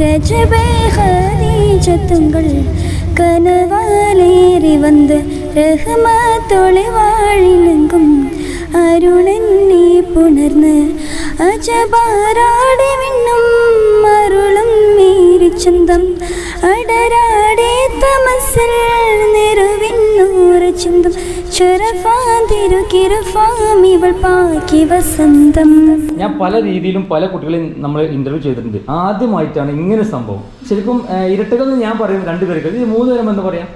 രജബേ ഖദീജത്തുങ്കൾ കനവാലേറി വന്ന് രഹ്മത്തൊളി വാഴിലെങ്കും അരുളെന്നെ പുണർന്ന് അജപാരാടി വിണ്ണും അരുളും മേരിച്ചന്തം അടരാടെ തമസിൽ നിറവിന്നൂറ് ചിന്തം ഇവൾ പാക്കി വസന്തം. ഞാൻ പല രീതിയിലും പല കുട്ടികളെയും നമ്മൾ ഇന്റർവ്യൂ ചെയ്തിട്ടുണ്ട്. ആദ്യമായിട്ടാണ് ഇങ്ങനെ സംഭവം. ശരിക്കും ഇരട്ടകൾ എന്ന് ഞാൻ പറയുന്നത് രണ്ടുപേർക്ക് ഇത് മൂന്ന് പേരും എന്ന് പറയാം.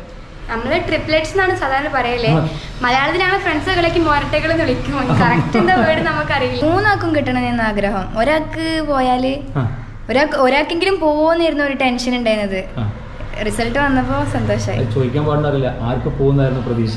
നമ്മൾ ട്രിപ്ലെറ്റ്സ് എന്നാണ് സാധാരണ പറയലേ. മലയാളത്തിലാണ് മലയാളത്തിൽ ഞങ്ങൾ ഫ്രണ്ട്സ് കളിക്കും മൊരട്ടകൾ എന്ന് വിളിക്കും. കറക്റ്റ് എന്താ വേർഡ് നമുക്കറിയില്ല. മൂന്നാൾക്കും കിട്ടണമെന്ന് ആഗ്രഹം. ഒരാൾക്ക് പോയാൽ ഒരാൾക്ക് ഒരാൾക്കെങ്കിലും പോവോന്നിരുന്ന ഒരു ടെൻഷൻ ഉണ്ടായിരുന്നത്. റിസൾട്ട് വന്നപ്പോ സന്തോഷമായി അത് ചോദിക്കാൻ പാടില്ല ആർക്ക് പോകുന്നായിരുന്നു പ്രതീക്ഷ.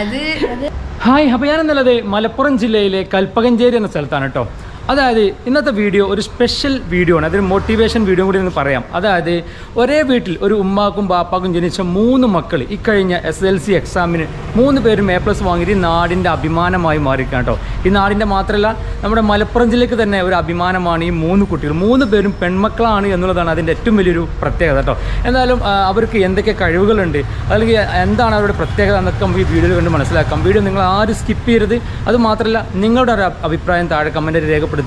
അത് അത് ഹായ് അപ്പോൾ ഞാൻ എന്നുള്ളത് മലപ്പുറം ജില്ലയിലെ കൽപ്പകഞ്ചേരി എന്ന സ്ഥലത്താണ് കേട്ടോ. അതായത് ഇന്നത്തെ വീഡിയോ ഒരു സ്പെഷ്യൽ വീഡിയോ ആണ്. അതൊരു മോട്ടിവേഷൻ വീഡിയോ കൂടി എന്ന് പറയാം. അതായത് ഒരേ വീട്ടിൽ ഒരു ഉമ്മാക്കും ബാപ്പാക്കും ജനിച്ച മൂന്ന് മക്കൾ ഇക്കഴിഞ്ഞ എസ് എൽ സി എക്സാമിന് മൂന്ന് പേരും എ പ്ലസ് വാങ്ങിയിട്ട് നാടിന്റെ അഭിമാനമായി മാറിയിരിക്കാം കേട്ടോ ഈ നാടിന്റെ മാത്രമല്ല നമ്മുടെ മലപ്പുറം ജില്ലയ്ക്ക് തന്നെ ഒരു അഭിമാനമാണ് ഈ മൂന്ന് കുട്ടികൾ. മൂന്ന് പേരും പെൺമക്കളാണ് എന്നുള്ളതാണ് അതിന്റെ ഏറ്റവും വലിയൊരു പ്രത്യേകത കേട്ടോ എന്തായാലും അവർക്ക് എന്തൊക്കെ കഴിവുകളുണ്ട് അല്ലെങ്കിൽ എന്താണ് അവരുടെ പ്രത്യേകത എന്നൊക്കെ നമുക്ക് ഈ വീഡിയോയിൽ കണ്ട് മനസ്സിലാക്കാം. വീഡിയോ നിങ്ങൾ ആരും സ്കിപ്പ് ചെയ്യരുത്. അത് മാത്രമല്ല നിങ്ങളുടെ ഒരു അഭിപ്രായം താഴെ കമന്റ് രേഖപ്പെടുത്തുക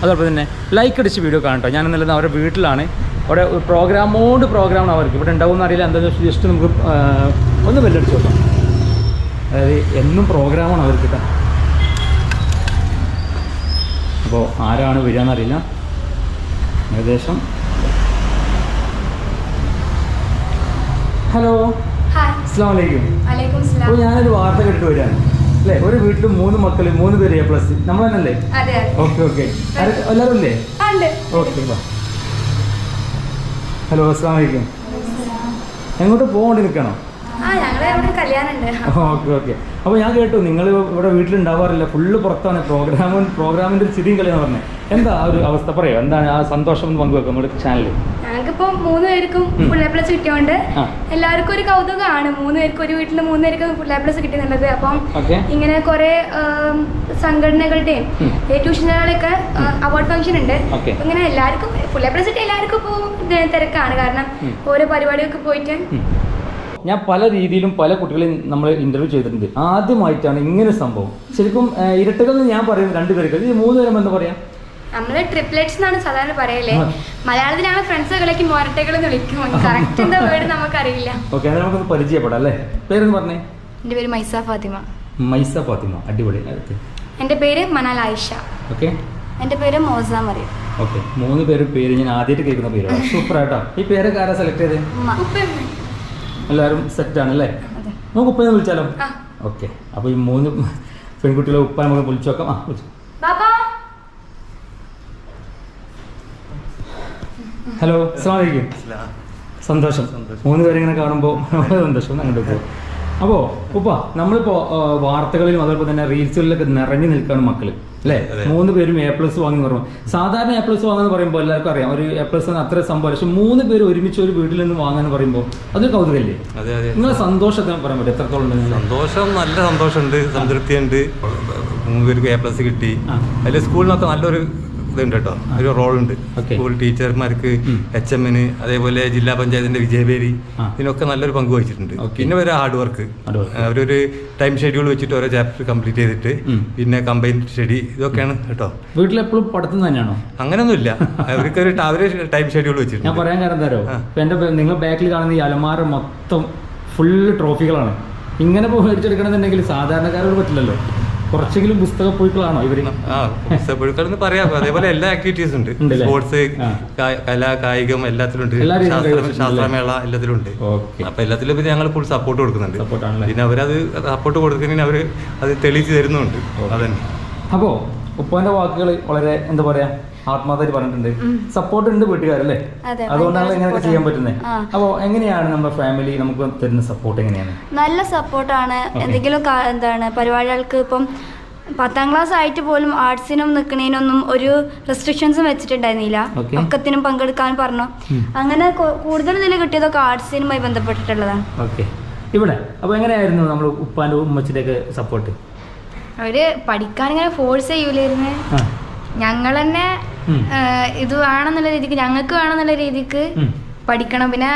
അതോടൊപ്പം തന്നെ ലൈക്ക് അടിച്ച് വീഡിയോ കാണട്ടോ ഞാൻ എന്നുള്ളത് അവരുടെ വീട്ടിലാണ്. അവിടെ പ്രോഗ്രാമോട് പ്രോഗ്രാമാണ് അവർക്ക്. ഇവിടെ ഉണ്ടാവുമെന്ന് അറിയില്ല. എന്താണെന്ന് ജസ്റ്റ് നമുക്ക് ഒന്ന് ബെല്ലടിച്ച് നോക്കാം. അതായത് എന്നും പ്രോഗ്രാമാണ് അവർക്ക് കേട്ടോ അപ്പോൾ ആരാണ് വരിക എന്നറിയില്ല ഏകദേശം. ഹലോ. അസ്സാം വലൈക്കും അപ്പോൾ ഞാനൊരു വാർത്ത കേട്ടിട്ട് വരികയാണ്. അല്ലേ? ഒരു വീട്ടിൽ മൂന്ന് മക്കൾ മൂന്ന് പേര് എ പ്ലസ് നമ്മൾ തന്നെയല്ലേ? Okay okay. എല്ലാവരും അല്ലേ ഓക്കെ ഹലോ അസ്സാം വലൈക്കും എങ്ങോട്ട് പോകേണ്ടി നിൽക്കണം? Okay okay. അപ്പോൾ ഞാൻ കേട്ടു നിങ്ങൾ ഇവിടെ വീട്ടിലുണ്ടാവാറില്ല ഫുള്ള് പുറത്താണ് പ്രോഗ്രാമും പ്രോഗ്രാമിന്റെ ഒരു ചിരിയും കളിയെന്ന് പറഞ്ഞത് എന്താ ആ ഒരു അവസ്ഥ പറയോ? എന്താണ് ആ സന്തോഷം പങ്കുവെക്കും പങ്കുവെക്കാം നമ്മുടെ ചാനലിൽ ഞങ്ങൾക്കിപ്പോ മൂന്ന് പേർക്കും ഫുൾ എ പ്ലസ് കിട്ടിയോണ്ട് എല്ലാവർക്കും ഒരു കൗതുകമാണ് മൂന്ന് പേർക്ക് ഒരു വീട്ടിൽ മൂന്ന് പേർക്കും ഫുൾ എ പ്ലസ് കിട്ടുന്നുള്ളത് അപ്പം ഇങ്ങനെ കുറെ സംഘടനകളുടെയും. ട്യൂഷനുകളൊക്കെ അവാർഡ് ഫംഗ്ഷൻ ഉണ്ട്. ഇങ്ങനെ എല്ലാവർക്കും ഫുൾ എ പ്ലസ് കിട്ടിയ എല്ലാവർക്കും ഇപ്പോൾ തിരക്കാണ്. കാരണം ഓരോ പരിപാടിയൊക്കെ പോയിട്ട് ഞാൻ പല രീതിയിലും പല കുട്ടികളെയും നമ്മൾ ഇന്റർവ്യൂ ചെയ്തിട്ടുണ്ട്. ആദ്യമായിട്ടാണ് ഇങ്ങനെ സംഭവം. ശരിക്കും ഇരട്ടകൾ എന്ന് ഞാൻ രണ്ടു രണ്ടുപേർക്ക് ഇത് മൂന്ന് പേരും എന്ന് പറയാം? നമ്മൾ ട്രിപ്ലെറ്റ്സ് എന്നാണ് സാധാരണ പറയലേ. ആ. മലയാളത്തിൽ ഞങ്ങൾ ഫ്രണ്ട്സ് കളിക്ക് മൊരട്ടകൾ എന്ന് വിളിക്കും. കറക്റ്റ് എന്താ വേർഡ് നമുക്കറിയില്ല. ഓക്കെ അത് നമുക്കൊന്ന് പരിചയപ്പെടാം അല്ലേ? പേരെന്ന് പറഞ്ഞേ? എന്റെ പേര് മൈസ ഫാത്തിമ. മൈസ ഫാത്തിമ. അടിപൊളി. എന്റെ പേര് മനാല ആയിഷ. ഓക്കെ എന്റെ പേര് മോസ മറിയം. ഓക്കെ മൂന്ന് പേരും പേര് ഞാൻ ആദ്യമായിട്ട് കേൾക്കുന്ന പേരാണ്. സൂപ്പർ ആയിട്ടോ ഈ പേരൊക്കെ ആരാ സെലക്ട് ചെയ്തത് എല്ലാവരും സെറ്റ് ആണ് അല്ലേ നമുക്ക് ഉപ്പനെ വിളിച്ചാലോ. ഓക്കെ. അപ്പോൾ ഈ മൂന്ന് പെൺകുട്ടികളെ ഉപ്പ നമുക്ക് വിളിച്ചു നോക്കാം ആ വിളിച്ചു. ഹലോ അസ്സാം സന്തോഷം. മൂന്ന് പേരെ ഇങ്ങനെ കാണുമ്പോൾ വളരെ സന്തോഷം. അങ്ങോട്ട് പോകും അപ്പോൾ ഉപ്പ നമ്മളിപ്പോൾ വാർത്തകളിലും അതോടൊപ്പം തന്നെ റീൽസുകളിലൊക്കെ നിറഞ്ഞു നിൽക്കുകയാണ് മക്കൾ അല്ലേ? മൂന്ന് പേരും എ പ്ലസ് വാങ്ങി പറഞ്ഞു സാധാരണ എ പ്ലസ് വാങ്ങുന്ന പറയുമ്പോൾ എല്ലാവർക്കും അറിയാം. ഒരു എ പ്ലസ് അത്ര സംഭവം പക്ഷെ മൂന്ന് പേര് ഒരുമിച്ച് ഒരു വീട്ടിൽ നിന്ന് വാങ്ങാന്ന് പറയുമ്പോൾ അതൊരു കൗതുകല്ലേ? നിങ്ങളെ സന്തോഷത്തെ പറയാൻ പറ്റും? എത്രത്തോളം? സന്തോഷം നല്ല സന്തോഷമുണ്ട്. സംതൃപ്തിയുണ്ട്. മൂന്ന് പേർക്ക് എ പ്ലസ് കിട്ടി. അതിൽ സ്കൂളിനൊക്കെ നല്ലൊരു ഇതുണ്ട് കേട്ടോ ഒരു റോൾ ഉണ്ട് സ്കൂൾ ടീച്ചർമാർക്ക്. എച്ച് എമ്മിന് അതേപോലെ ജില്ലാ പഞ്ചായത്തിന്റെ വിജയപേരി ഇതിനൊക്കെ നല്ലൊരു പങ്ക് വഹിച്ചിട്ടുണ്ട്. പിന്നെ ഒരു ഹാർഡ് വർക്ക്. അവരൊരു ടൈം ഷെഡ്യൂൾ വെച്ചിട്ട് ഓരോ ചാപ്റ്റർ കംപ്ലീറ്റ് ചെയ്തിട്ട് പിന്നെ കമ്പൈൻ സ്റ്റഡി ഇതൊക്കെയാണ് കേട്ടോ. വീട്ടിലെപ്പോഴും പഠിത്തം തന്നെയാണോ? അങ്ങനെയൊന്നുമില്ല അവർക്ക് ഒരു അവർ ടൈം ഷെഡ്യൂൾ വെച്ചിട്ടുണ്ട്. ഞാൻ പറയാൻ കാരണം തരോ എന്റെ നിങ്ങൾ ബാക്കിൽ കാണുന്ന ഈ അലമാര മൊത്തം ഫുള്ള് ട്രോഫികളാണ്. ഇങ്ങനെ പോയി മേടിച്ചെടുക്കണമെന്നുണ്ടെങ്കിൽ സാധാരണക്കാരോട് പറ്റില്ലല്ലോ. കുറച്ചെങ്കിലും പുസ്തക പുഴുക്കളാണോ ഇവർ? ആ പുസ്തകപ്പുഴുക്കളെന്ന് പറയാം. അതേപോലെ എല്ലാ ആക്ടിവിറ്റീസ് ഉണ്ട്. സ്പോർട്സ് കലാ കായികം എല്ലാത്തിലും ഉണ്ട്. ശാസ്ത്രമേള എല്ലാത്തിലും ഉണ്ട്. അപ്പൊ എല്ലാത്തിലും പിന്നെ ഞങ്ങൾ ഫുൾ സപ്പോർട്ട് കൊടുക്കുന്നുണ്ട്? പിന്നെ അവരത് സപ്പോർട്ട് കൊടുക്കുന്നതിന് അവർ അത് തെളിച്ചു തരുന്നുണ്ട്. അതന്നെ. അപ്പോ ഉപ്പാന്റെ വാക്കുകൾ വളരെ എന്താ പറയാ ആത്മാർത്ഥമായിട്ട് പറഞ്ഞിട്ടുണ്ട്. സപ്പോർട്ട് ഉണ്ട് വീട്ടുകാരല്ലേ? അതെ, അതുകൊണ്ടാണ് ഇങ്ങനെയൊക്കെ ചെയ്യാൻ. പറ്റുന്നത് ആ. അപ്പോ എങ്ങനെയാണ് നമ്മുടെ ഫാമിലി നമുക്ക് തരുന്ന സപ്പോർട്ട് എങ്ങനെയാണ്? നല്ല സപ്പോർട്ടാണ് എന്തെങ്കിലും എന്താണ് പരിപാടികൾക്ക് ഇപ്പം പത്താം ക്ലാസ് ആയിട്ട് പോലും ആർട്സിനും നിൽക്കുന്നതിനൊന്നും ഒരു റെസ്ട്രിക്ഷൻസും വെച്ചിട്ടുണ്ടായിരുന്നില്ല. ഒക്കത്തിനും പങ്കെടുക്കാൻ പറഞ്ഞു. അങ്ങനെ കൂടുതൽ ഇതിൽ കിട്ടിയതൊക്കെ ആർട്സിനുമായി ബന്ധപ്പെട്ടിട്ടുള്ളതാണ്. ഓക്കെ ഇവിടെ അപ്പൊ എങ്ങനെയായിരുന്നു നമ്മൾ ഉപ്പാന്റെ ഉമ്മച്ചിന്റെ ഒക്കെ സപ്പോർട്ട് അവർ പഠിക്കാൻ ഇങ്ങനെ ഫോഴ്സ് ചെയ്യൂലായിരുന്നു. ഞങ്ങൾ തന്നെ. ഇത് വേണമെന്നുള്ള രീതിക്ക് ഞങ്ങൾക്ക് വേണമെന്നുള്ള രീതിക്ക് പഠിക്കണം. പിന്നെ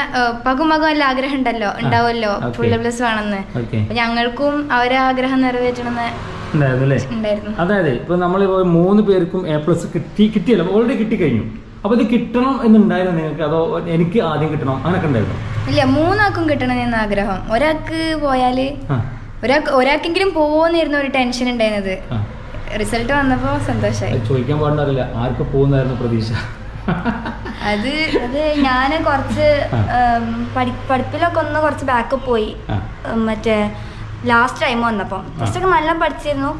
പകും പകും എല്ലാം ആഗ്രഹം ഉണ്ടല്ലോ ഉണ്ടാവുമല്ലോ ഫുൾ പ്ലസ് വേണമെന്ന്. ഞങ്ങൾക്കും അവരെ ആഗ്രഹം നിറവേറ്റണമെന്ന് അതായത് ഇപ്പൊ നമ്മൾ മൂന്ന് പേർക്കും എ പ്ലസ് കിട്ടി കിട്ടിയല്ലോ. ഓൾറെഡി കിട്ടി കഴിഞ്ഞു അപ്പൊ ഇത് കിട്ടണം എന്നുണ്ടായിരുന്നു നിങ്ങൾക്ക്? അതോ എനിക്ക് ആദ്യം കിട്ടണം? അങ്ങനൊക്കെ ഉണ്ടായിരുന്നു? ഇല്ല മൂന്നാക്കും കിട്ടണം എന്ന ആഗ്രഹം. ഒരാൾക്ക് പോയാൽ ഒരാൾക്ക് ഒരാൾക്കെങ്കിലും പോവുന്നായിരുന്നു ഒരു ടെൻഷൻ ഉണ്ടായിരുന്നത്. റിസൾട്ട് വന്നപ്പോ സന്തോഷമായി ചോദിക്കാൻ പാടില്ല ആർക്ക് പോകുന്നായിരുന്നു പ്രതീക്ഷ. അത് അത് ഞാൻ കുറച്ച് പഠി പഠിപ്പിലൊക്കെ ഒന്ന് കുറച്ച് ബാക്ക് പോയി. മറ്റേ ലാസ്റ്റ് ടൈം വന്നപ്പം. ഫസ്റ്റൊക്കെ നല്ല പഠിച്ചിരുന്നു.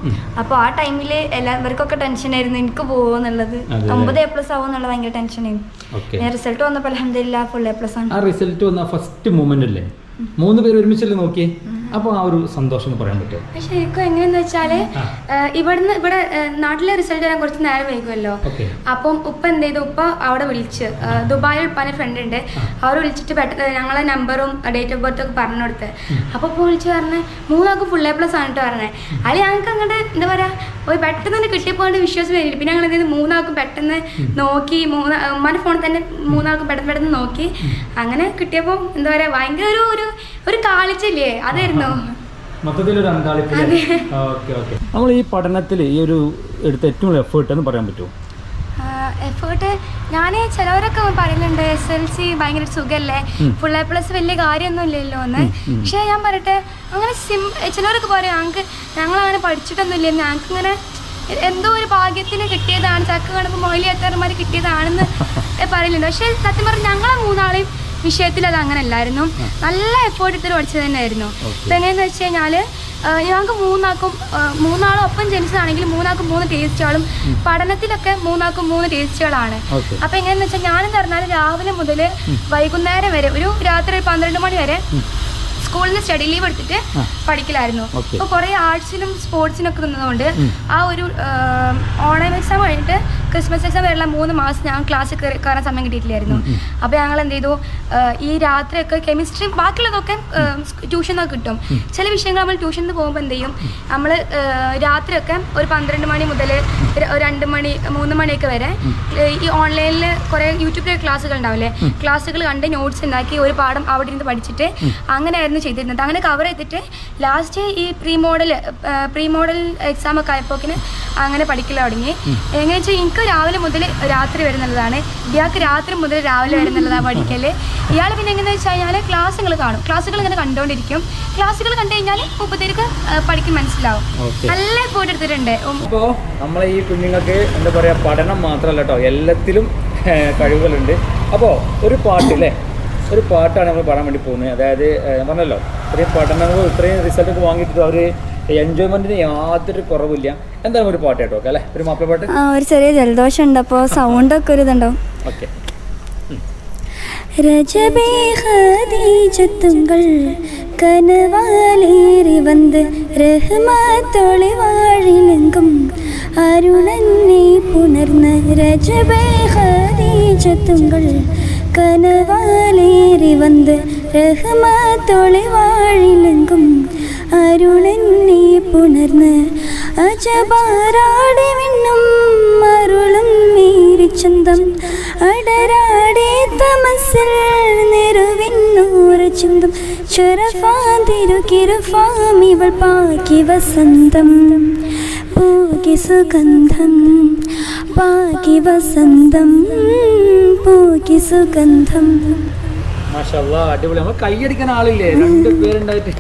അപ്പോൾ ആ ടൈമിൽ എല്ലാവർക്കൊക്കെ ടെൻഷൻ ആയിരുന്നു. എനിക്ക് പോകുമെന്നുള്ളത് എന്നുള്ളത്. ഒമ്പത് എ പ്ലസ് ആവും എന്നുള്ള ഭയങ്കര ടെൻഷനായിരുന്നു റിസൾട്ട് വന്നപ്പോൾ അലഹമില്ല ഫുൾ എ പ്ലസ് ആണ്. ആ റിസൾട്ട് വന്ന ഫസ്റ്റ് മൂമെന്റ് അല്ലേ? മൂന്ന് പേര് ഒരുമിച്ചല്ലേ നോക്കിയേ? അപ്പൊ ആ ഒരു സന്തോഷം എന്ന് പറയാൻ പറ്റും പക്ഷെ എങ്ങനെയെന്ന് വെച്ചാൽ ഇവിടുന്ന് ഇവിടെ നാട്ടിലെ റിസൾട്ട് വരാൻ കുറച്ച് നേരം വൈകുമല്ലോ. അപ്പം ഉപ്പ എന്ത് ചെയ്തു? ഉപ്പ അവിടെ വിളിച്ച് ദുബായിൽ ഉപ്പാന്റെ ഫ്രണ്ട് ഉണ്ട്. അവർ വിളിച്ചിട്ട് പെട്ടെന്ന് ഞങ്ങളെ നമ്പറും ഡേറ്റ് ഓഫ് ബർത്ത് ഒക്കെ പറഞ്ഞു കൊടുത്ത്. അപ്പോൾ ഇപ്പോൾ വിളിച്ച് പറഞ്ഞ് മൂന്നാൾക്ക് ഫുൾ എ പ്ലസ് ആണ് കേട്ടോ പറഞ്ഞത് അതിൽ ഞങ്ങൾക്ക് അങ്ങോട്ട് എന്താ പറയാ ഒരു പെട്ടെന്ന് തന്നെ കിട്ടിയപ്പോൾ വിശ്വാസം വരില്ല പിന്നെ ഞങ്ങൾ എന്ത് ചെയ്തു? മൂന്നാൾക്കും പെട്ടെന്ന് നോക്കി മൂന്ന് ഉമ്മാന്റെ ഫോണിൽ തന്നെ മൂന്നാൾക്ക് പെട്ടെന്ന് പെട്ടെന്ന് നോക്കി. അങ്ങനെ കിട്ടിയപ്പോൾ എന്താ പറയാ ഭയങ്കര ഒരു ഒരു കാളിച്ചില്ലേ? അതായിരുന്നു ഓക്കെ ഓക്കെ. നമ്മൾ ഈ പഠനത്തിൽ ഈ ഒരു എടുത്ത ഏറ്റവും വലിയ എഫേർട്ട് എന്ന് പറയാൻ പറ്റുമോ എഫേർട്ട് ഞാൻ ചിലവരൊക്കെ പറയുന്നുണ്ട് എസ് എൽ സി ഭയങ്കര സുഖമല്ലേ ഫുൾ എ പ്ലസ് വലിയ കാര്യമൊന്നും ഇല്ലല്ലോ എന്ന്. പക്ഷേ ഞാൻ പറയട്ടെ അങ്ങനെ സിം ചിലവരൊക്കെ പറയും ഞങ്ങൾക്ക് ഞങ്ങൾ അങ്ങനെ പഠിച്ചിട്ടൊന്നും ഇല്ല ഞങ്ങൾക്ക് ഇങ്ങനെ എന്തോ ഒരു ഭാഗ്യത്തിന് കിട്ടിയതാണ്. ചക്ക കണക്ക് മൊയിലിയത്തർമാർ കിട്ടിയതാണെന്ന് പറയലുണ്ട് പക്ഷേ സത്യം പറഞ്ഞാൽ ഞങ്ങളെ മൂന്നാളെയും വിഷയത്തിൽ അത് അങ്ങനെ അല്ലായിരുന്നു നല്ല എഫേർട്ട് എടുത്തിട്ട് പഠിച്ചത് തന്നെയായിരുന്നു. എങ്ങനെയെന്ന് വെച്ച് കഴിഞ്ഞാൽ ഞങ്ങൾക്ക് മൂന്നാക്കും മൂന്നാളും ഒപ്പം ജനിച്ചതാണെങ്കിൽ മൂന്നാക്കും മൂന്ന് ടേസ്റ്റുകളും പഠനത്തിലൊക്കെ മൂന്നാക്കും മൂന്ന് ടേസ്റ്റുകളാണ് അപ്പൊ എങ്ങനെയെന്ന് വെച്ചാൽ ഞാനെന്ന് പറഞ്ഞാൽ രാവിലെ മുതൽ വൈകുന്നേരം വരെ ഒരു രാത്രി ഒരു പന്ത്രണ്ട് മണി വരെ സ്കൂളിൽ നിന്ന് സ്റ്റഡി ലീവ് എടുത്തിട്ട് പഠിക്കലായിരുന്നു. അപ്പൊ അപ്പോൾ കുറേ ആർട്സിനും സ്പോർട്സിനൊക്കെ നിന്നതുകൊണ്ട് ആ ഒരു ഓൺലൈൻ എക്സാം കഴിഞ്ഞിട്ട് ക്രിസ്മസ് എക്സാം വരെയുള്ള മൂന്ന് മാസം ഞാൻ ക്ലാസ് കയറി കയറാൻ സമയം കിട്ടിയിട്ടില്ലായിരുന്നു. അപ്പോൾ ഞങ്ങൾ എന്ത് ചെയ്തു? ഈ രാത്രിയൊക്കെ കെമിസ്ട്രി ബാക്കിയുള്ളതൊക്കെ ട്യൂഷൻ ട്യൂഷനൊക്കെ കിട്ടും. ചില വിഷയങ്ങൾ നമ്മൾ ട്യൂഷനിൽ നിന്ന് പോകുമ്പോൾ എന്ത് ചെയ്യും? നമ്മൾ രാത്രിയൊക്കെ ഒരു പന്ത്രണ്ട് മണി മുതൽ രണ്ട് മണി മൂന്ന് മണിയൊക്കെ വരെ ഈ ഓൺലൈനിൽ കുറേ യൂട്യൂബിലെ ക്ലാസ്സുകൾ ഉണ്ടാവില്ലേ? ക്ലാസ്സുകൾ കണ്ട് നോട്ട്സ് ഉണ്ടാക്കി ഒരു പാഠം അവിടെ ഇരുന്ന് പഠിച്ചിട്ട് അങ്ങനെയായിരുന്നു ചെയ്തിരുന്നത്. അങ്ങനെ കവർ ചെയ്തിട്ട് ലാസ്റ്റ് ഈ pre model pre model exam ഒക്കെ ആയപ്പോക്കിന് അങ്ങനെ പഠിക്കൽ തുടങ്ങി. എങ്ങനെ വെച്ചാൽ എനിക്ക് രാവിലെ മുതൽ രാത്രി വരുന്നുള്ളതാണ് ഇയാൾക്ക് രാത്രി മുതൽ രാവിലെ വരുന്നുള്ളതാണ് പഠിക്കൽ ഇയാൾ പിന്നെ എങ്ങനെയാണെന്ന് വെച്ച് കഴിഞ്ഞാൽ ക്ലാസ്സുകൾ കാണും. ക്ലാസ്സുകൾ ഇങ്ങനെ കണ്ടുകൊണ്ടിരിക്കും ക്ലാസ്സുകൾ കണ്ടു കഴിഞ്ഞാൽ മുപ്പത്തേർക്ക് പഠിക്കാൻ മനസ്സിലാവും. നല്ല പോയിട്ട് എടുത്തിട്ടുണ്ട്. ഇപ്പോൾ നമ്മളെ ഈ കുഞ്ഞുങ്ങൾക്ക് എന്താ പറയുക പഠനം മാത്രമല്ല കേട്ടോ എല്ലാത്തിലും കഴിവുകളുണ്ട്. അപ്പോൾ ഒരു പാട്ട് അല്ലേ ഒരു പാട്ടാണ് നമ്മൾ പാടാൻ വേണ്ടി പോകുന്നത്. അതായത് പറഞ്ഞല്ലോ ഇത്രയും പഠനങ്ങൾ ഇത്രയും റിസൾട്ട് ഒക്കെ വാങ്ങിയിട്ട് അവർ എൻജോയ്മെന്റിന് യാതൊരു കുറവില്ല എന്തായാലും ഒരു പാട്ട് കേട്ടോ അല്ലേ? ഒരു മാപ്പിള പാട്ട്? ഒരു ചെറിയ ജലദോഷം ഉണ്ട് അപ്പോൾ സൗണ്ടൊക്കെ ഒരു ഇതുണ്ടാവും. ഓക്കെ. രജബേ ഖദീജത്തുങ്കൾ കനവാലേറി വന്ന് റഹ്മത്തൊളി വാഴിലെങ്കും അരുണന്നെ പുണർന്ന് രജബേ ഖദീജത്തുങ്കൾ കനവാലേറി വന്ന് റഹ്മത്തൊളി വാഴിലെങ്കും അരുളന്നെ പുണർന്ന് അജപാരാടി വിണ്ണും മീരി മേരിച്ചന്തം അടരാടി തമസിൽ നിറവിന്നൂറ് ചന്തം. ചുരഫാതിരു കിരുഫാമിവൾ പാക്കി വസന്തം. പൂകി സുഗന്ധം പാക്കി വസന്തം പൂകി സുഗന്ധം. മാഷല്ല അടിപൊളി. നമ്മൾ കൈയടിക്കാൻ ആളില്ലേ? രണ്ട് പേരുണ്ടായിട്ട്.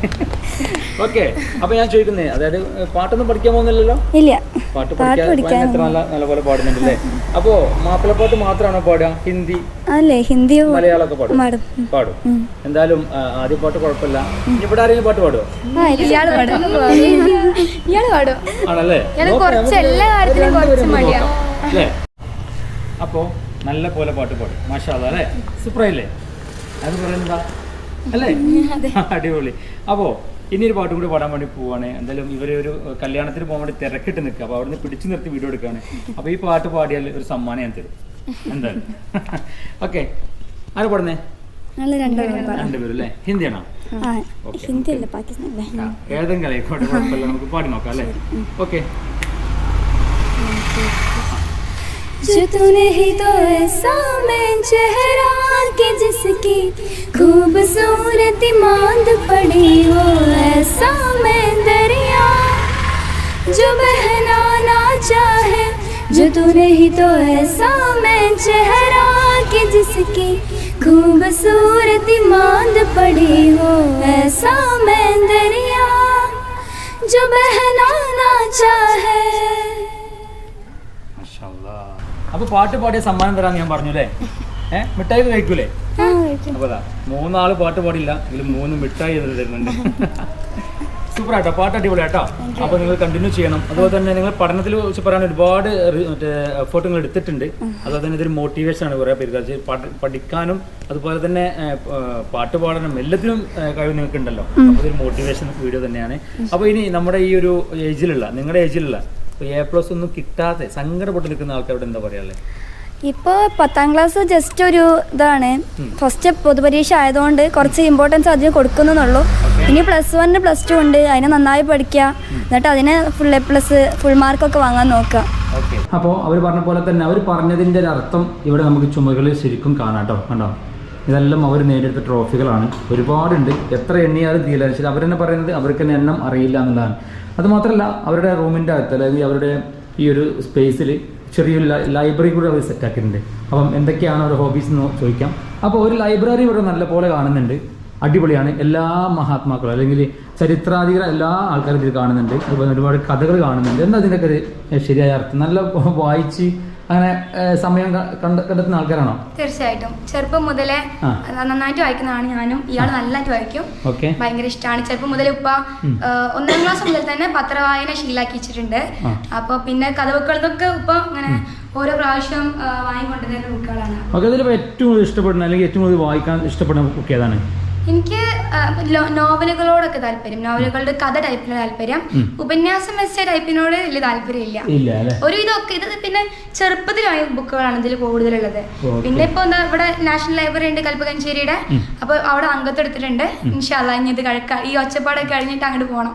ഓക്കെ അപ്പൊ ഞാൻ ചോദിക്കുന്നേ അതായത് പാട്ടൊന്നും പഠിക്കാൻ പോകുന്നില്ലല്ലോ? ഇല്ല. പാട്ട് പഠിക്കാൻ എത്ര നല്ല നല്ലപോലെ പാടുന്നുണ്ടല്ലേ? അപ്പോ മാപ്പിളപ്പാട്ട് മാത്രമാണോ പാടുക? ഹിന്ദി? അല്ലേ ഹിന്ദി മലയാളമൊക്കെ പാടും. പാടും. പാടും. എന്തായാലും ആദ്യ പാട്ട് കുഴപ്പമില്ല. ഇനി ഇവിടെ ആരെങ്കിലും പാട്ട് പാടുമോ ഇയാൾ പാടും. ഇയാൾ പാടും. ആണല്ലേ? ഞാൻ കുറച്ച് എല്ലാ കാര്യത്തിലും കുറച്ച് മടിയാ. അല്ലേ? അപ്പോ നല്ല പോലെ പാട്ട് പാടും. മാഷാദ അല്ലേ? സൂപ്പറായില്ലേ? അത് പറയുന്നതാ അല്ലേ? അടിപൊളി. അപ്പോ ഇനി ഒരു പാട്ടും കൂടി പാടാൻ വേണ്ടി പോവാണ് എന്തായാലും ഇവര് ഒരു കല്യാണത്തിന് പോകാൻ വേണ്ടി തിരക്കിട്ട് നിൽക്കുക അപ്പൊ അവിടുന്ന് പിടിച്ചു നിർത്തി വീഡിയോ എടുക്കുകയാണ് അപ്പൊ ഈ പാട്ട് പാടിയാൽ ഒരു സമ്മാനം ഞാൻ തരും എന്തായാലും ഓക്കെ ആരാ പാടുന്നേ ഞങ്ങൾ രണ്ടുപേരും പാടാം രണ്ടുപേരും അല്ലേ ഹിന്ദിയാണോ ആ Okay, ഹിന്ദി അല്ല പാകിസ്ഥാൻ അല്ലേ ആ, ഏതെങ്കിലും ആയിക്കോട്ടെ കുഴപ്പമില്ല നമുക്ക് പാടി നോക്കാം അല്ലേ ഓക്കെ जो तूने ही तो ऐसा मैं चेहरा के जिसकी खूबसूरती जो तूने ही तो ऐसा मैं चेहरा के जिसकी खूबसूरती मांद पड़ी हो ऐसा मैं दरिया जो बहना ना चाहे അപ്പൊ പാട്ട് പാടിയ സമ്മാനം തരാന്ന് ഞാൻ പറഞ്ഞു അല്ലേ ഏഹ് മിഠായി കഴിക്കൂലേ അപ്പൊ അതാ മൂന്നാള് പാട്ട് പാടില്ല ഇതിൽ മൂന്ന് മിഠായി എന്ന് തരുന്നുണ്ട് സൂപ്പർ ആട്ടോ പാട്ട് അടിപൊളി ആട്ടോ. അപ്പൊ നിങ്ങൾ കണ്ടിന്യൂ ചെയ്യണം. അതുപോലെ തന്നെ നിങ്ങൾ പഠനത്തിൽ വെച്ച് പറയാൻ ഒരുപാട് മറ്റേ എഫേർട്ട് നിങ്ങൾ എടുത്തിട്ടുണ്ട്. അതുപോലെ തന്നെ ഇതൊരു മോട്ടിവേഷൻ ആണ് കുറേ പേര്. പഠിക്കാനും അതുപോലെ തന്നെ പാട്ട് പാടാനും എല്ലാത്തിനും കഴിവ് നിങ്ങൾക്ക് ഉണ്ടല്ലോ അപ്പൊ ഇതൊരു മോട്ടിവേഷൻ വീഡിയോ തന്നെയാണ്. അപ്പൊ ഇനി നമ്മുടെ ഈ ഒരു ഏജിലുള്ള നിങ്ങളുടെ ഏജിലുള്ള എ പ്ലസ് ഒന്നും കിട്ടാതെ സങ്കടപ്പെട്ട് നിൽക്കുന്ന ആൾക്കാരോട് എന്താ പറയാല്ലേ ഇപ്പോൾ പത്താം ക്ലാസ് ജസ്റ്റ് ഒരു ഇതാണ്. ഫസ്റ്റ് പൊതുപരീക്ഷ ആയതുകൊണ്ട് കുറച്ച് ഇമ്പോർട്ടൻസ് അതിന് കൊടുക്കുന്നുള്ളൂ ഇനി പ്ലസ് വണ്ണിന് പ്ലസ് ടു ഉണ്ട്. അതിനെ നന്നായി പഠിക്കുക. എന്നിട്ട് അതിനെ ഫുൾ എ പ്ലസ് ഫുൾ മാർക്കൊക്കെ വാങ്ങാൻ നോക്കുക. അപ്പോൾ അവർ പറഞ്ഞ പോലെ തന്നെ അവർ പറഞ്ഞതിന്റെ ഒരു അർത്ഥം ഇവിടെ നമുക്ക് ചുമകളിൽ ശരിക്കും കാണാട്ടോ കേട്ടോ. കണ്ടോ? ഇതെല്ലാം അവർ നേടിയെടുത്ത ട്രോഫികളാണ്. ഒരുപാടുണ്ട്. എത്ര എണ്ണിയാലും തീരില്ല ശരി അവർ തന്നെ പറയുന്നത് അവർക്ക് തന്നെ എണ്ണം അറിയില്ല എന്നുള്ളതാണ്. അതുമാത്രമല്ല അവരുടെ റൂമിന്റെ അകത്ത് അല്ലെങ്കിൽ അവരുടെ ഈ ഒരു സ്പേസിൽ ചെറിയൊരു ലൈബ്രറി കൂടെ അവർ സെറ്റാക്കിയിട്ടുണ്ട് അപ്പം എന്തൊക്കെയാണ് അവരുടെ ഹോബീസ് എന്ന് ചോദിക്കാം. അപ്പോൾ ഒരു ലൈബ്രറി ഇവിടെ നല്ല പോലെ കാണുന്നുണ്ട്. അടിപൊളിയാണ്. എല്ലാ മഹാത്മാക്കളും അല്ലെങ്കിൽ ചരിത്രാധികര എല്ലാ ആൾക്കാരും ഇതിൽ കാണുന്നുണ്ട്. അതുപോലെ ഒരുപാട് കഥകൾ കാണുന്നുണ്ട്. എന്താ അതിന്റെയൊക്കെ ഒരു ശരിയായ അർത്ഥം? നല്ല വായിച്ച് അങ്ങനെ സമയം കണ്ടെത്തുന്ന ആൾക്കാരാണോ? തീർച്ചയായിട്ടും. ചെറുപ്പം മുതലേ. നന്നായിട്ട് വായിക്കുന്നതാണ് ഞാനും. ഇയാൾ നന്നായിട്ട് വായിക്കും. ഓക്കെ. ഭയങ്കര ഇഷ്ടമാണ് ചെറുപ്പം മുതൽ ഉപ്പ ഒന്നാം ക്ലാസ് മുതൽ തന്നെ പത്രവായന ശീലാക്കി വെച്ചിട്ടുണ്ട്. അപ്പൊ പിന്നെ കഥബുക്കളൊക്കെ ഉപ്പ അങ്ങനെ ഓരോ പ്രാവശ്യം വാങ്ങിക്കൊണ്ടിരുന്ന വാങ്ങിക്കൊണ്ടുവരുന്ന ബുക്കുകളാണ്. അതിൽ ഏറ്റവും കൂടുതൽ ഇഷ്ടപ്പെടുന്ന അല്ലെങ്കിൽ ഏറ്റവും കൂടുതൽ വായിക്കാൻ ഇഷ്ടപ്പെടുന്ന ബുക്ക് ഏതാണ്? എനിക്ക് നോവലുകളോടൊക്കെ താല്പര്യം. നോവലുകളുടെ കഥ ടൈപ്പിന് താല്പര്യം. ഉപന്യാസം വെച്ച ടൈപ്പിനോട് വലിയ താല്പര്യമില്ല. ഒരു ഇതൊക്കെ ഇത് പിന്നെ ചെറുപ്പത്തിലായ ബുക്കുകളാണ് ഇതിൽ കൂടുതലുള്ളത്. പിന്നെ ഇപ്പൊ എന്താ ഇവിടെ നാഷണൽ ലൈബ്രറി ഉണ്ട് കൽപ്പകഞ്ചേരിയുടെ. അപ്പൊ അവിടെ അംഗത്തെടുത്തിട്ടുണ്ട് ഇൻഷാല്ല ഇനി ഇത് കഴിക്കാം ഈ ഒച്ചപ്പാടൊക്കെ കഴിഞ്ഞിട്ട് അങ്ങോട്ട് പോകണം